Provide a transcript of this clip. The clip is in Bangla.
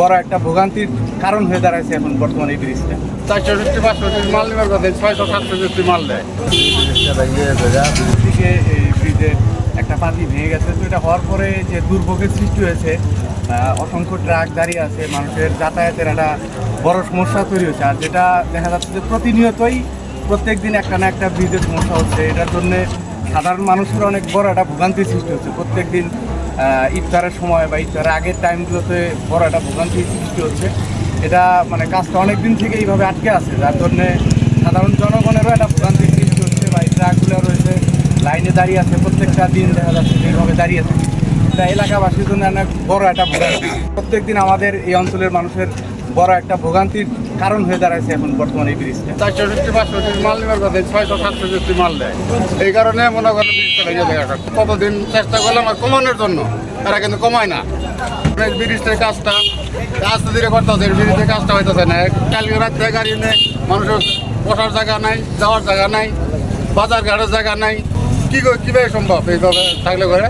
বড় একটা ভোগান্তির কারণ হয়ে দাঁড়াইছে এখন বর্তমানে এই ব্রিজটা। চারশো ফিফটি পাঁচশো ফিফটি মাল নেবার কথা ছয়শো সাতশো ফিফটি মাল দেয়। দিকে এই ব্রিজের একটা পাতি ভেঙে গেছে। তো এটা হওয়ার পরে যে দুর্ভোগের সৃষ্টি হয়েছে অসংখ্য ট্রাক দাঁড়িয়ে আছে মানুষের যাতায়াতের একটা বড় সমস্যা তৈরি হচ্ছে আর যেটা দেখা যাচ্ছে যে প্রতিনিয়তই প্রত্যেক দিন একটা না একটা ব্রিজের সমস্যা হচ্ছে। এটার জন্যে সাধারণ মানুষের অনেক বড় একটা ভোগান্তির সৃষ্টি হচ্ছে। প্রত্যেক দিন ইফতারের সময় বা ইফতারের আগের টাইমগুলোতে বড় একটা ভোগান্তি সৃষ্টি হচ্ছে। এটা মানে কাজটা অনেক দিন থেকে এইভাবে আটকে আছে, যার জন্যে সাধারণ জনগণেরও একটা ভোগান্তি সৃষ্টি হচ্ছে বা ট্রাকগুলো রয়েছে, লাইনে দাঁড়িয়ে আছে, প্রত্যেকটা দিন দেখা যাচ্ছে যেভাবে দাঁড়িয়ে আছে। এটা এলাকাবাসীর জন্য অনেক বড় একটা ভোগান্তি। প্রত্যেক দিন আমাদের এই অঞ্চলের মানুষের বড় একটা ভোগান্তির কারণ হয়ে দাঁড়াইছে এখন বর্তমানে এই ব্রিজটা। চারশো ফিফটি পাঁচশো মাল নেওয়ার কথা ছয়শো সাতশো ফিফটি মাল দেয়। এই কারণে মনে করেন কতদিন চেষ্টা করলাম, আর কমানোর জন্য। তারা কিন্তু কমায় না। ব্রিজটার কাজটা আস্তে ধীরে করতে হচ্ছে, ব্রিজের কাজটা হইতেছে না। কালকে রাত্রে গাড়ি নেই মানুষের বসার জায়গা নাই, যাওয়ার জায়গা নাই, বাজার ঘাটের জায়গা নাই। কী কীভাবে সম্ভব এইভাবে থাকলে করে